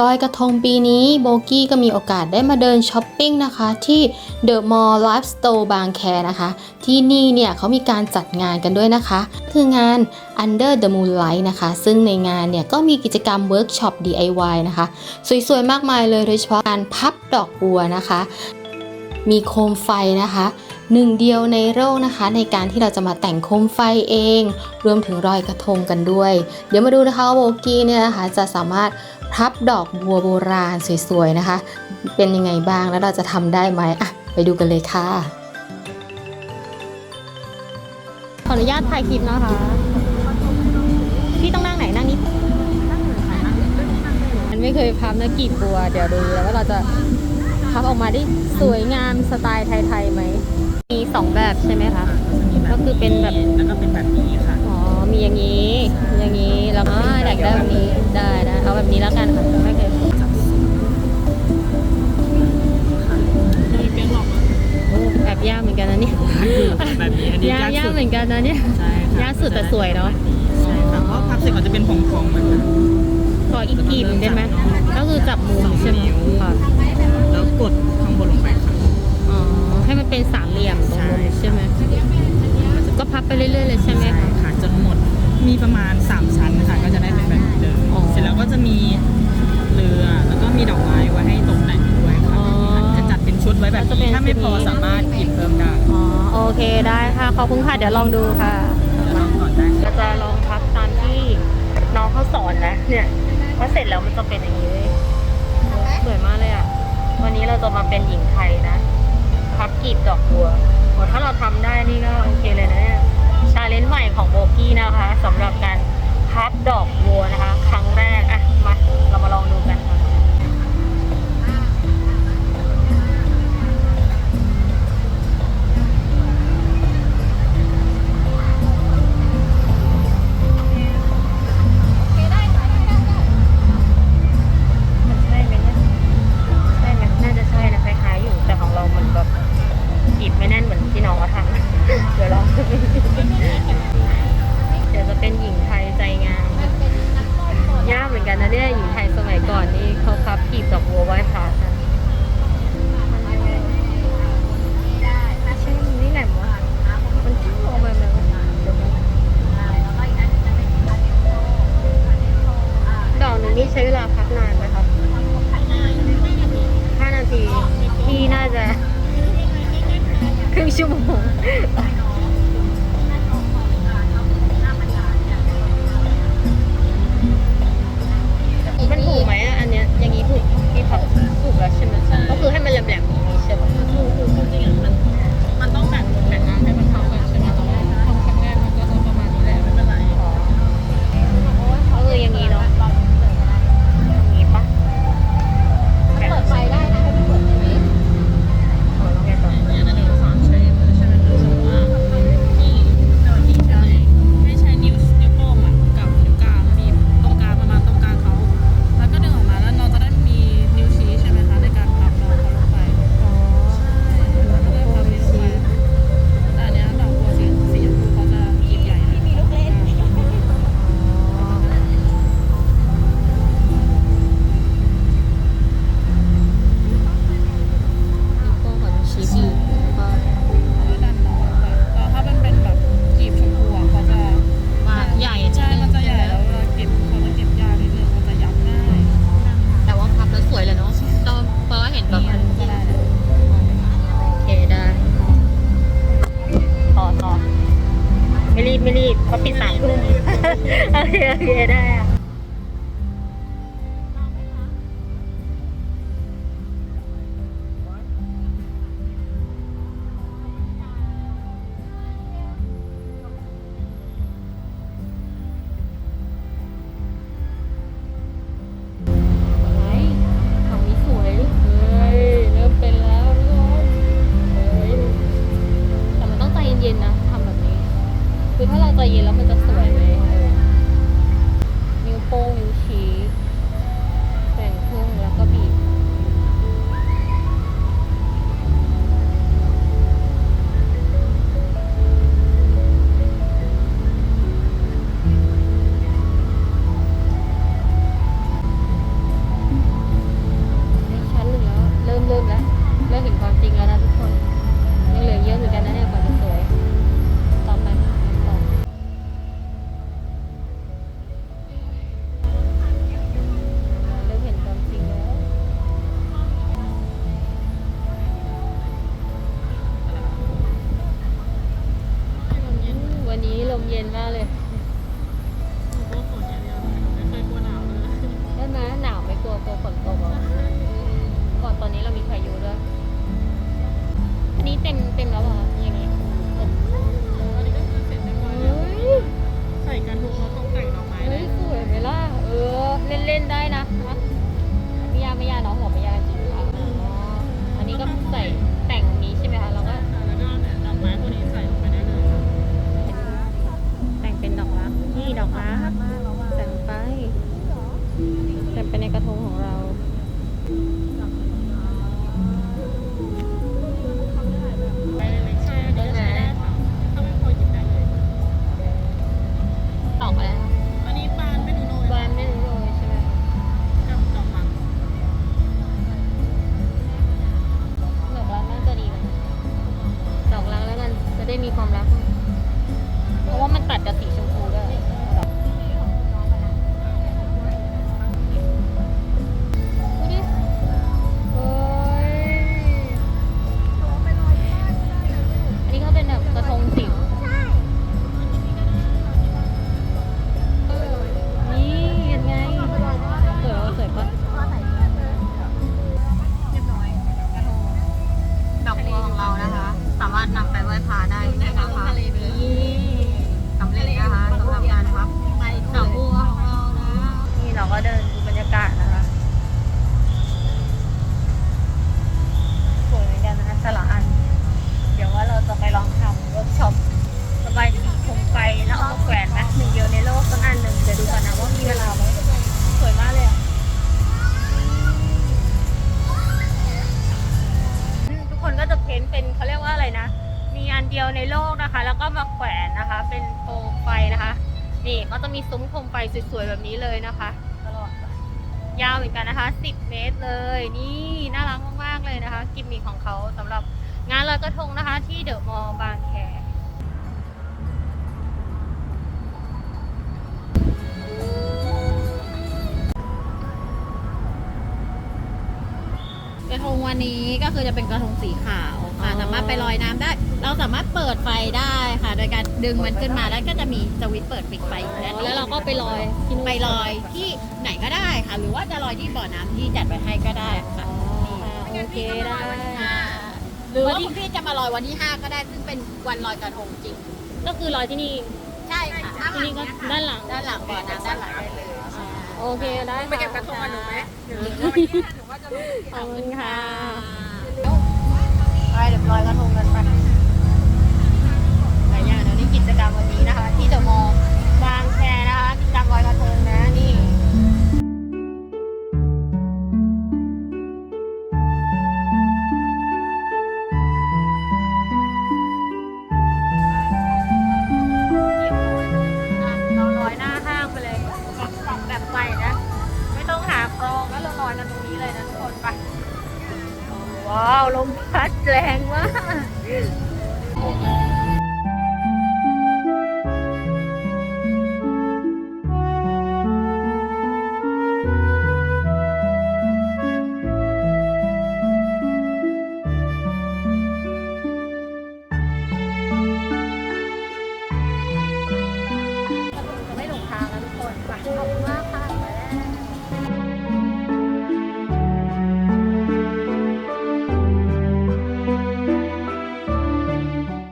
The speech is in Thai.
ลอยกระทงปีนี้โบกี้ก็มีโอกาสได้มาเดินช้อปปิ้งนะคะ ที่ The Mall Life Store บางแคนะคะ ที่นี่เนี่ยเขามีการจัดงานกันด้วยนะคะ คืองาน Under the Moonlight นะคะ ซึ่งในงานเนี่ยก็มีกิจกรรมเวิร์กช็อป DIY นะคะ สวยๆ มากมายเลยโดยเฉพาะการพับดอกบัวนะคะ มีโคมไฟนะคะหนึ่งเดียวในโลกนะคะ ในการที่เราจะมาแต่งโคมไฟเอง รวมถึงรอยกระทงกันด้วย เดี๋ยวมาดูนะคะโบกี้เนี่ยนะคะจะสามารถ พับดอกบัวโบราณสวยๆนะคะ เป็นยังไงบ้างแล้วเราจะทำได้ไหมอะไปดูกันเลยค่ะขออนุญาตถ่ายคลิปนะคะ พี่ต้องนั่งไหนนั่งนี้มันไม่เคยพับนะกีบบัว เดี๋ยวดูแล้วว่าเราจะพับออกมาได้สวยงามสไตล์ไทยๆไหม มีสองแบบใช่ไหมคะ ก็คือเป็นแบบ แล้วก็เป็นแบบนี้ค่ะอ๋อ มีอย่างนี้ อย่างนี้แล้วก็อยากได้แบบนี้ได้นะเอาแบบนี้แล้วกันค่ะไม่เคยไม่เปลี่ยนหรอกโอ้แอบยากเหมือนกันนะเนี่ยแบบนี้อันนี้ยากยากยากสุดเหมือนกันนะเนี่ยใช่ค่ะยากสุดแต่สวยเนอะใช่ค่ะเพราะพับเสร็จเขาจะเป็นพองๆเหมือนกันขออีกกีบหนึ่งได้ไหมก็คือจับมุมใช่ไหมค่ะแล้วกดข้างบนลงไปค่ะอ๋อให้มันเป็นสามเหลี่ยมตรงมุมใช่ไหมก็พับไปเรื่อยๆเลยใช่ไหมใช่คะค่ะจนหมด มีประมาณ 3 ชั้นค่ะ ก็จะได้เป็นแบบนี้เลยอ๋อ เสร็จแล้วก็จะมีเรือแล้วก็มีดอกไม้ไว้ให้ตกแต่งด้วยค่ะอ๋อจะจัดเป็นชุดไว้แบบจะเป็นนี้ถ้าไม่พอชุดนี้ สามารถหยิบเพิ่มได้อ๋อโอเคได้ค่ะ ขอบคุณค่ะ เดี๋ยวลองดูค่ะ จะลองก่อนได้ค่ะเราจะลองพับตามที่น้องเขาสอนนะ เนี่ยพอเสร็จแล้วมันจะเป็นอย่างนี้เลยสวยมากเลยอะ วันนี้เราจะมาเป็นหญิงไทยนะ พับกีบดอกบัวโหถ้าเราทำได้นี่ก็โอเคเลยนะเนี่ย ชาเลนจ์ใหม่ของโบกี้นะคะสำหรับการพับดอกบัวนะคะ ครั้งแรกอะมาเรามาลองดูกันค่ะมันใช่ไหมเนี่ยใช่ไหมน่าจะใช่นะคล้ายๆอยู่แต่ของเรามันแบบหยิบไม่แน่นเหมือนที่น้องเขาทำเดี๋ยวลอง เป็นหญิงไทยใจงามยากเหมือนกันนะเนี่ยหญิงไทยสมัยก่อนนี่เขาพับกีบดอกบัวไหว้พระ ไม่รีบไม่รีบเขาปิดสามทุ่มโอเคโอเคได้อะ เขาเรียนะ มีอันเดียวในโลกนะคะ แล้วก็มาแขวนนะคะ เป็นโคมไฟนะคะ นี่ก็จะมีซุ้มโคมไฟสวยๆแบบนี้เลยนะคะตลอดยาวเหมือนกันนะคะ 10 เมตรเลย นี่น่ารักมากๆเลยนะคะ กิมมิคของเขาสำหรับงานลอยกระทงนะคะ ที่เดอะมอลล์บางแคกระทงวันนี้ก็คือจะเป็นกระทงสีขาว ค่ะอ๋อสามารถไปลอยน้ำได้ เราสามารถเปิดไฟได้ค่ะ โดยการดึงมันขึ้นมาแล้วก็จะมีสวิตช์เปิดปิดไฟอยู่ด้านนี้แล้วเราก็ไปลอยที่นู่นไปลอยที่ไหนก็ได้ค่ะ หรือว่าจะลอยที่บ่อน้ำที่จัดไว้ให้ก็ได้ค่ะอ๋อโอเคได้ หรือว่าคุณพี่จะมาลอยวันที่ 5 ก็ได้ ซึ่งเป็นวันลอยกระทงจริง ก็คือลอยที่นี่ใช่ค่ะที่นี่ก็ด้านหลังด้านหลังบ่อน้ำด้านหลังได้เลยโอเคได้ไปเก็บกระทงกันหนูไหมหรือว่าวันที่ห้าหนูว่าจะรู้ขอบคุณค่ะ ไปเดี๋ยวลอยกระทงกันไปหลายอย่างเดี๋ยวนี้กิจกรรมวันนี้นะคะ ที่เดอะมอลล์บางแคนะคะกิจกรรมลอยกระทงนะ ว้าว ลมพัดแรงมาก